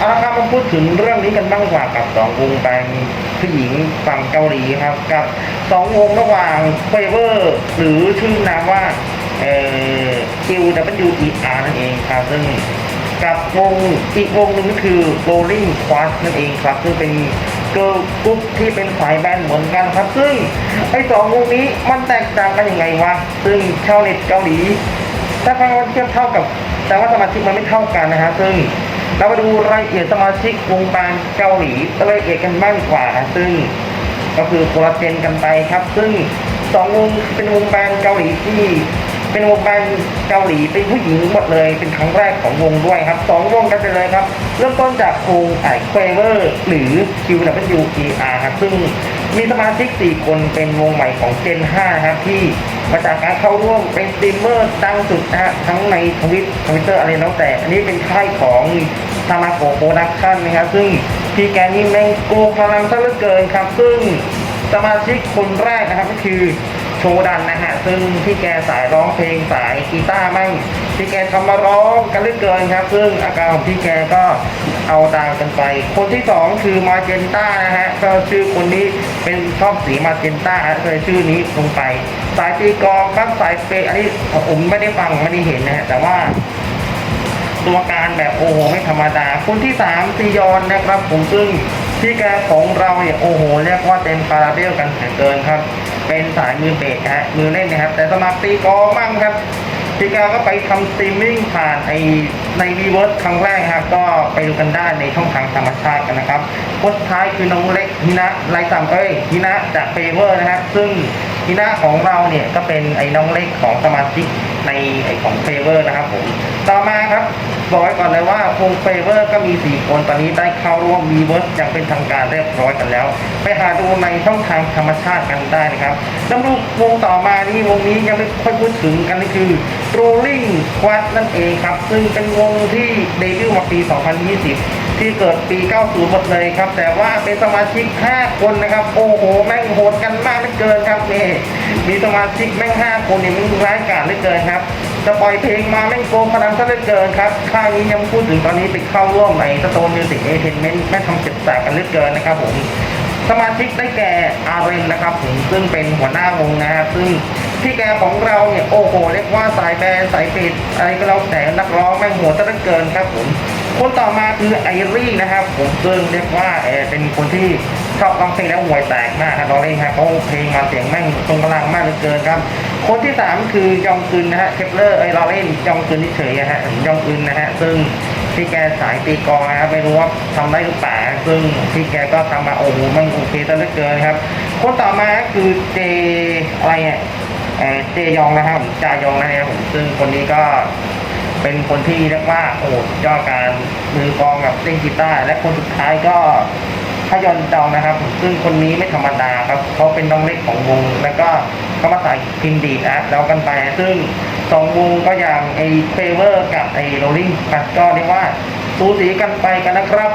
เอาละครับมาพูดถึงเรื่องนี้กันบ้างกว่ากับสองวงแบงผู้หญิงฝั่งเกาหลีครับ กับสองวงระหว่างเฟเวอร์หรือชื่อนามว่าเอ่อ QWER นั่นเองครับซึ่งกับวงอีกวงหนึ่งก็คือ Rolling Quad นั่นเองครับ ซึ่งเป็นเกิร์ลกรุ๊ปที่เป็นสายแบนด์เหมือนกันครับ ซึ่งไอ้สองวงนี้มันแตกต่างกันยังไงวะ ซึ่งชาวเน็ตเกาหลีถ้าฟังว่าเทียบเท่ากับ แต่ว่าสมาชิกมันไม่เท่ากันนะฮะซึ่ง เรามาดูรายละเอียดสมาชิกวงแบนด์เกาหลีรายละเอียดกันบ้างกว่า ซึ่งก็คือโคลาเจนกันไปครับ ซึ่งสองวงเป็นวงแบนเกาหลีที่เป็นวงแบนเกาหลีเป็นผู้หญิงหมดเลยเป็นครั้งแรกของวงด้วยครับสองวงกันไปเลยครับ เริ่มต้นจากวงไอเควเวอร์หรือ QWER ครับซึ่ง มีสมาชิก 4 คนเป็นวงใหม่ของ Gen 5ครับ ที่มาจากการเข้าร่วมเป็นสตรีมเมอร์ดังสุดนะฮะทั้งในทวิตทวิตเตอร์อะไรแล้วแต่ อันนี้เป็นค่ายของทามาโกโปรดักชั่นนะครับ ซึ่งพี่แกนี่แม่งโกงพลังซะเหลือเกินครับ ซึ่งสมาชิกคนแรกนะครับก็คือ โชว์ดันนะฮะ ซึ่งพี่แกสายร้องเพลงสายกีตาร์แม่งพี่แกทำมาร้องกันเลือเกินครับ ซึ่งอาการของพี่แกก็เอาตามกันไป คนที่สองคือมาเจนต้านะฮะ ก็ชื่อคนนี้เป็นชอบสีมาเจนต้าเลยชื่อนี้ลงไป สายตีกองครับสายเปอันนี้ผมไม่ได้ฟังไม่ได้เห็นนะฮะแต่ว่าตัวการแบบโอ้โหไม่ธรรมดา คนที่สามซียอนนะครับผมซึ่งพี่แกของเราเนี่ยโอ้โหเรียกว่าเต็มคาราเบลกันเหลือเกินครับ เป็นสายมือเบสนะฮะมือเล่นนะครับ แต่สมัครตีกอมั่งครับพิกาก็ไปทำสตรีมมิ่งผ่านไอในวีเวิร์สครั้งแรกครับ ก็ไปดูกันได้ในช่องทางธรรมชาติกันนะครับคนท้ายคือน้องเล็กฮินะไรซัมเอ้ยฮินะจากเฟเวอร์นะครับ ซึ่งฮินะของเราเนี่ยก็เป็นไอ้น้องเล็กของสมาชิก ในไอของเฟเวอร์นะครับผมต่อมาครับบอกไว้ก่อนเลยว่าวงเฟเวอร์ก็มี 4 คนตอนนี้ได้เข้าร่วมวีเวิร์สอย่างเป็นทางการเรียบร้อยกันแล้ว ไปหาดูในช่องทางธรรมชาติกันได้นะครับล้วดูวงต่อมานี่วงนี้ยังไม่ค่อยพูดถึงกันนี่คือ Rolling Quad นั่นเองครับ ซึ่งเป็นวงที่เดบิวต์มาปี 2020ที่เกิดปี 90 หมดเลยครับ แต่ว่าเป็นสมาชิก 5 คนนะครับ โอ้โห แม่งโหดกันมากเหลือเกินครับนี่ มีสมาชิกแม่ง5คนเนี่ยมันร้ายกาจเหลือเกินครับจะปล่อยเพลงมาแม่งโกงพลังซะเหลือเกินครับค่ายนี้ยังพูดถึงตอนนี้ไปเข้าร่วมในสโตนมิวสิกเอเทนเมนต์แม่งทำเจ็บแสบกันเหลือเกินนะครับผมสมาชิกได้แก่อาเรนนะครับผมซึ่งเป็นหัวหน้าวงนะครับซึ่งพี่แกของเราเนี่ยโอ้โหเรียกว่าสายแบนสายปิดอะไรก็แล้วแต่นักร้องแม่งหัวตะลึงเกินครับผม คนต่อมาคือไอรี่นะครับ ผมซึ่งเรียกว่าเออเป็นคนที่ชอบร้องเพลงแล้วห่วยแตกมากครับร้องเองครับเขาเพลงมาเสียงแม่งทรงพลังมากเหลือเกินครับ คนที่สามคือยองกึนนะฮะเคปเลอร์ไอยเราเล่นยองกึนเฉยๆนะฮะยองกึนนะฮะซึ่งพี่แกสายตีกองนะครับไม่รู้ว่าทำได้หรือเปล่าซึ่งพี่แกก็ทำมาโอ้โหมันโอเคซะเหลือเกินครับ คนต่อมาคือเจอะไรเนี่ยเอ่อเจยองนะครับจายองนะครับผมซึ่งคนนี้ก็ เป็นคนที่เรียกว่าโอ้ยอดการมือกองกับเล่นกีตาร์และคนสุดท้ายก็พยอนจองนะครับ ซึ่งคนนี้ไม่ธรรมดาครับเขาเป็นน้องเล็กของวง แล้วก็เขามาใส่พินดีนะแล้วกันไป ซึ่งสองวงก็อย่างไอเฟเวอร์กับไอโรลลิงพัดก็เรียกว่าสูสีกันไปกันนะครับ